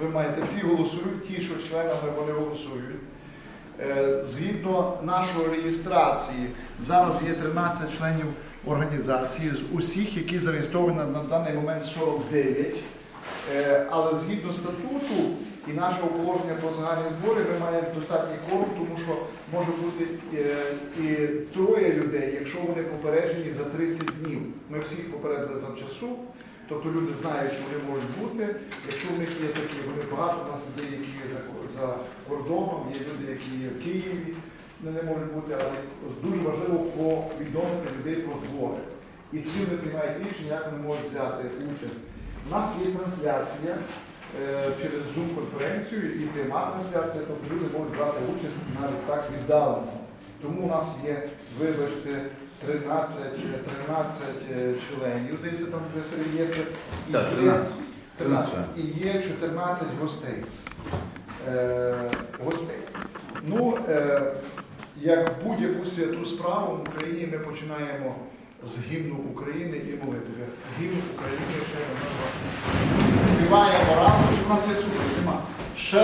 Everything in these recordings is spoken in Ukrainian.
ви маєте ці голосують, ті, що членами вони голосують. Е, Згідно нашої реєстрації, зараз є 13 членів організації з усіх, які зареєстровані на даний момент 49. Е, Але згідно статуту і нашого положення про загальні збори, ми маємо достатній кворум, тому що може бути е, і троє людей, якщо вони попереджені за 30 днів. Ми всіх попередили завчасу. Тобто люди знають, що вони можуть бути. Якщо в них є такі, вони багато у нас людей, які є за, кордоном, є люди, які є в Києві, вони не можуть бути, але дуже важливо повідомити людей про збори. І тоді вони приймають рішення, як вони можуть взяти участь. У нас є трансляція е, через Zoom-конференцію і пряма трансляція, тобто люди можуть брати участь навіть так віддалено. Тому у нас є, вибачте, 13, е, 13 е, членів, здається, там десь реєстр. І Так, 13. 13. І є 14 гостей. Е, гостей. Ну, е, як будь-яку святу справу в Україні ми починаємо з гімну України і молитви. Гімн України ще не Співаємо разом, що в нас є супер, нема. Ще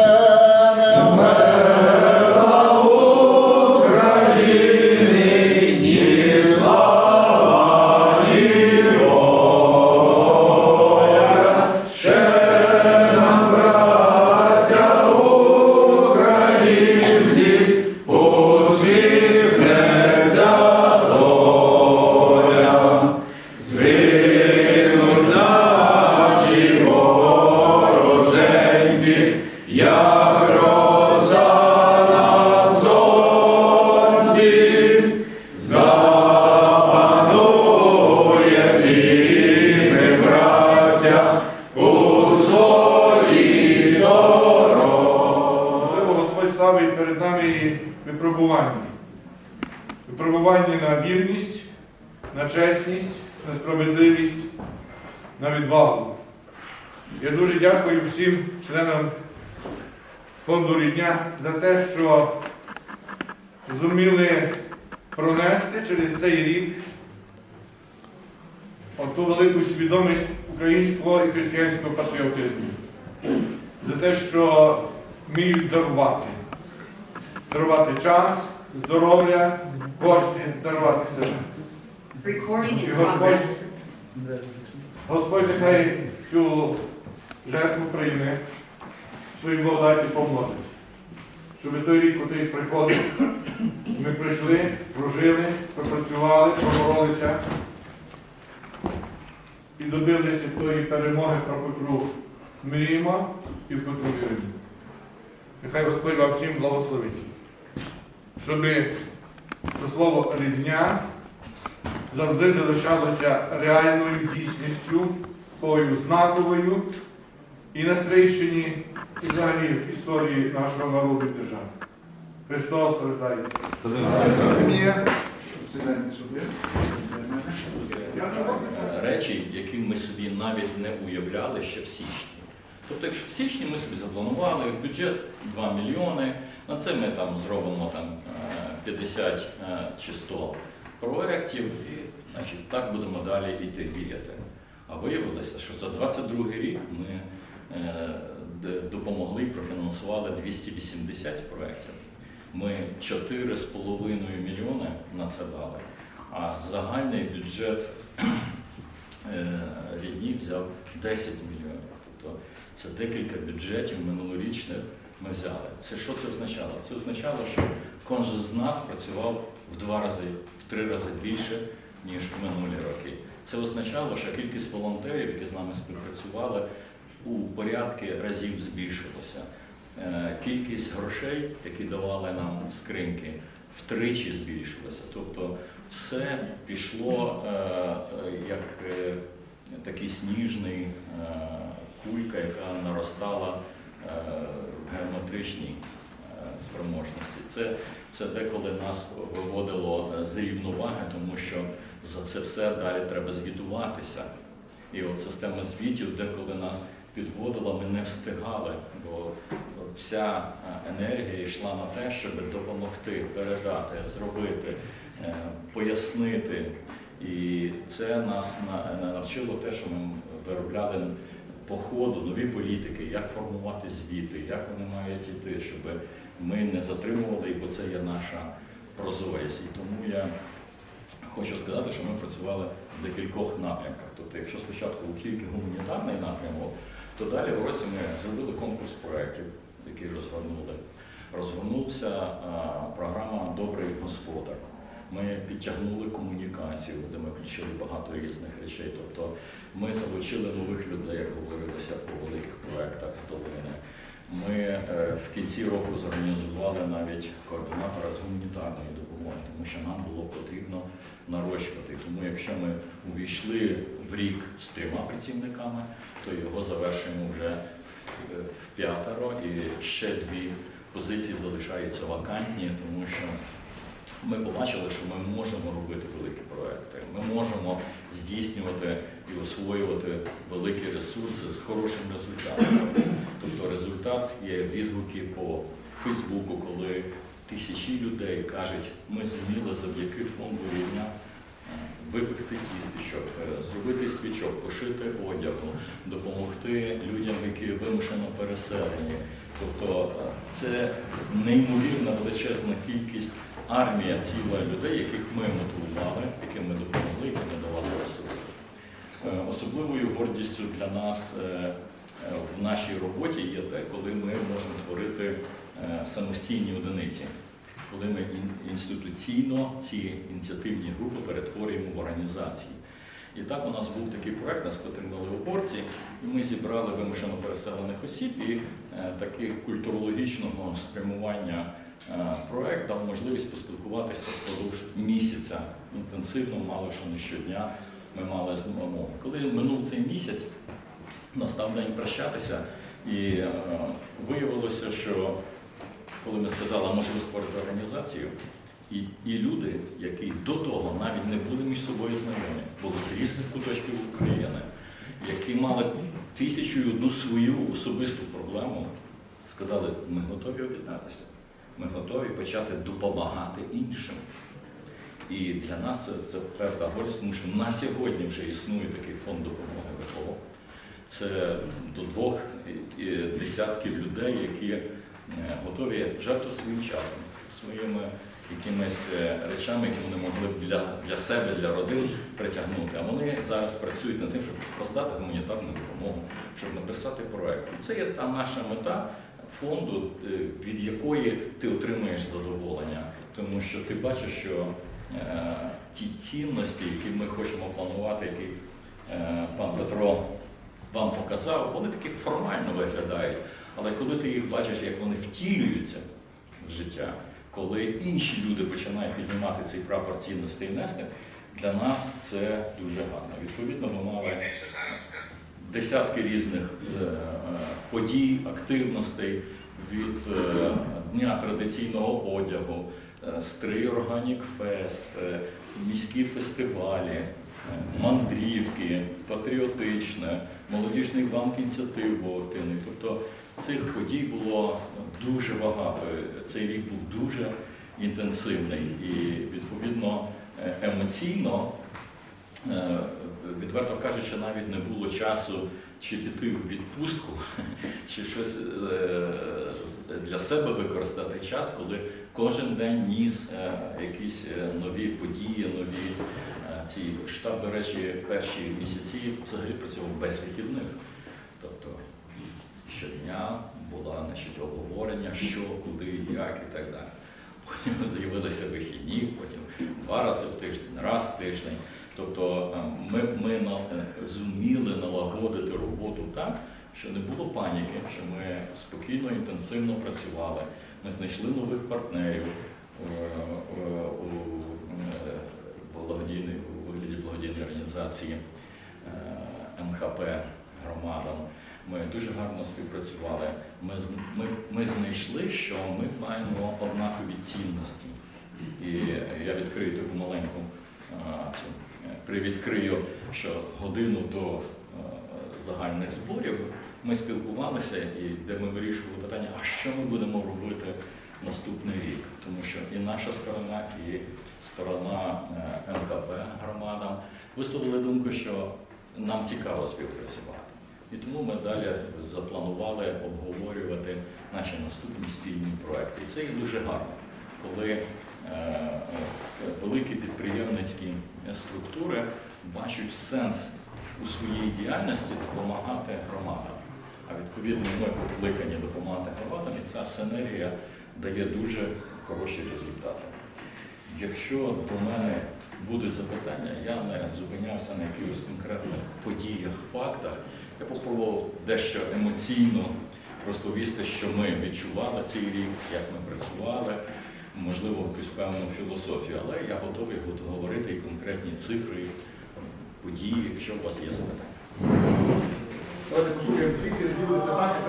перед нами і випробування. Випробування на вірність, на чесність, на справедливість, на відвагу. Я дуже дякую всім членам фонду рідня за те, що зуміли пронести через цей рік оту велику свідомість українського і християнського патріотизму. За те, що вміють дарувати. Дарувати час, здоров'я, кошти, дарувати себе. In Господь. Господь нехай цю жертву прийме, свої благодаті помножить. Щоб той рік, котрий приходить, ми прийшли, прожили, пропрацювали, поборолися і добилися тої перемоги, про котру мріємо і в котру віримо. Нехай Господь вам всім благословить. Щоб слово рідня завжди залишалося реальною дійсністю, такою знаковою і на Стрийщині, і взагалі в історії нашого народу держави. Христос рождається. Речі, які ми собі навіть не уявляли ще в січні. Тобто, якщо в січні ми собі запланували бюджет 2 мільйони, на це ми там зробимо там, е, 50 е, чи 100 проєктів і значить, так будемо далі йти діяти. А виявилося, що за 22 рік ми е, допомогли і профінансували 280 проєктів. Ми 4,5 мільйони на це дали, а загальний бюджет е, рідні взяв 10 мільйонів. Тобто це декілька бюджетів минулорічних ми взяли. Це що це означало? Це означало, що кожен з нас працював в два рази, в три рази більше, ніж в минулі роки. Це означало, що кількість волонтерів, які з нами співпрацювали, у порядки разів збільшилося. Е, Кількість грошей, які давали нам скриньки, втричі збільшилася. Тобто все пішло е, як е, такий сніжний кулька, яка наростала геометричній е, спроможності. Це, це деколи нас виводило е, з рівноваги, тому що за це все далі треба звітуватися. І от система звітів деколи нас підводила, ми не встигали, бо вся е, енергія йшла на те, щоб допомогти, передати, зробити, пояснити. І це нас на- навчило те, що ми виробляли по ходу нові політики, як формувати звіти, як вони мають іти, щоб ми не затримували, бо це є наша прозорість. І тому я хочу сказати, що ми працювали в декількох напрямках. Тобто, якщо спочатку тільки гуманітарний напрямок, то далі в році ми зробили конкурс проєктів, який розгорнули. Розгорнувся програма Добрий господар. Ми підтягнули комунікацію, де ми включили багато різних речей. Тобто ми залучили нових людей, як говорилося по великих проєктах долини. Ми е, в кінці року зорганізували навіть координатора з гуманітарної допомоги, тому що нам було потрібно нарощувати. Тому якщо ми увійшли в рік з трьома працівниками, то його завершуємо вже в- в п'ятеро і ще дві позиції залишаються вакантні, тому що ми побачили, що ми можемо робити великі проекти. Ми можемо здійснювати і освоювати великі ресурси з хорошим результатом. Тобто результат є відгуки по Фейсбуку, коли тисячі людей кажуть, ми зуміли завдяки фонду рівня випекти тістечок, е, зробити свічок, пошити одягу, допомогти людям, які вимушено переселені. Тобто е, це неймовірна величезна кількість армія ціла людей, яких ми мотивували, яким ми допомогли, яким ми давали ресурси. Е, Особливою гордістю для нас е, е, в нашій роботі є те, коли ми можемо творити самостійні одиниці, коли ми інституційно ці ініціативні групи перетворюємо в організації. І так у нас був такий проект, нас підтримали уборці, і ми зібрали вимушено переселених осіб і е, таки культурологічного спрямування проект дав можливість поспілкуватися впродовж місяця. Інтенсивно, мало що не щодня ми мали змогу. Коли минув цей місяць, настав день прощатися, і е, виявилося, що коли ми сказали, можливо створити організацію, і, і люди, які до того навіть не були між собою знайомі, були з різних куточків України, які мали тисячу одну свою особисту проблему, сказали, ми готові об'єднатися, ми готові почати допомагати іншим. І для нас це, певна гордість, тому що на сьогодні вже існує такий фонд допомоги ВПО. Це до двох десятків людей, які е, готові жертвувати своїм часом, своїми якимись е, речами, які вони могли б для, для себе, для родин притягнути. А вони зараз працюють над тим, щоб роздати гуманітарну допомогу, щоб написати проект. І це є та наша мета фонду, е, від якої ти отримуєш задоволення, тому що ти бачиш, що е, ті цінності, які ми хочемо планувати, які е, пан Петро вам показав, вони такі формально виглядають. Але коли ти їх бачиш, як вони втілюються в життя, коли інші люди починають піднімати цей прапор цінностей і нести, для нас це дуже гарно. Відповідно, ми мали десятки різних е, подій, активностей від е, Дня традиційного одягу, е, Стрий Органік Фест, міські фестивалі, мандрівки, патріотичне, молодіжний банк ініціатив був активний. Тобто цих подій було дуже багато. Цей рік був дуже інтенсивний і відповідно емоційно. Е, Відверто кажучи, навіть не було часу чи піти в відпустку, чи щось е, для себе використати час, коли кожен день ніс е, якісь нові події, нові ці штаб, до речі, перші місяці взагалі працював без вихідних. Тобто щодня була значить, обговорення, що, куди, як і так далі. Потім з'явилися вихідні, потім два рази в тиждень, раз в тиждень. Тобто е, ми, ми е, зуміли налагодити роботу так, що не було паніки, що ми спокійно, інтенсивно працювали. Ми знайшли нових партнерів е, у вигляді благодійної організації МХП громадам. Ми дуже гарно співпрацювали. Ми, ми, ми знайшли, що ми маємо однакові цінності. І я відкрию таку маленьку привідкрию, що годину до е, загальних зборів ми спілкувалися, і де ми вирішували питання, а що ми будемо робити наступний рік. Тому що і наша сторона, і сторона е, МХП громадам висловили думку, що нам цікаво співпрацювати. І тому ми далі запланували обговорювати наші наступні спільні проекти. І це є дуже гарно, коли е, великі підприємницькі структури бачать сенс у своїй діяльності допомагати громадам. А відповідно ми покликані допомагати громадам, і ця синергія дає дуже хороші результати. Якщо до мене будуть запитання, я не зупинявся на якихось конкретних подіях, фактах. Я попробував дещо емоційно розповісти, що ми відчували цей рік, як ми працювали, можливо, якусь певну філософію, але я готовий буду говорити і конкретні цифри, події, якщо у вас є запитання. Давайте послухаємо звідки збили питання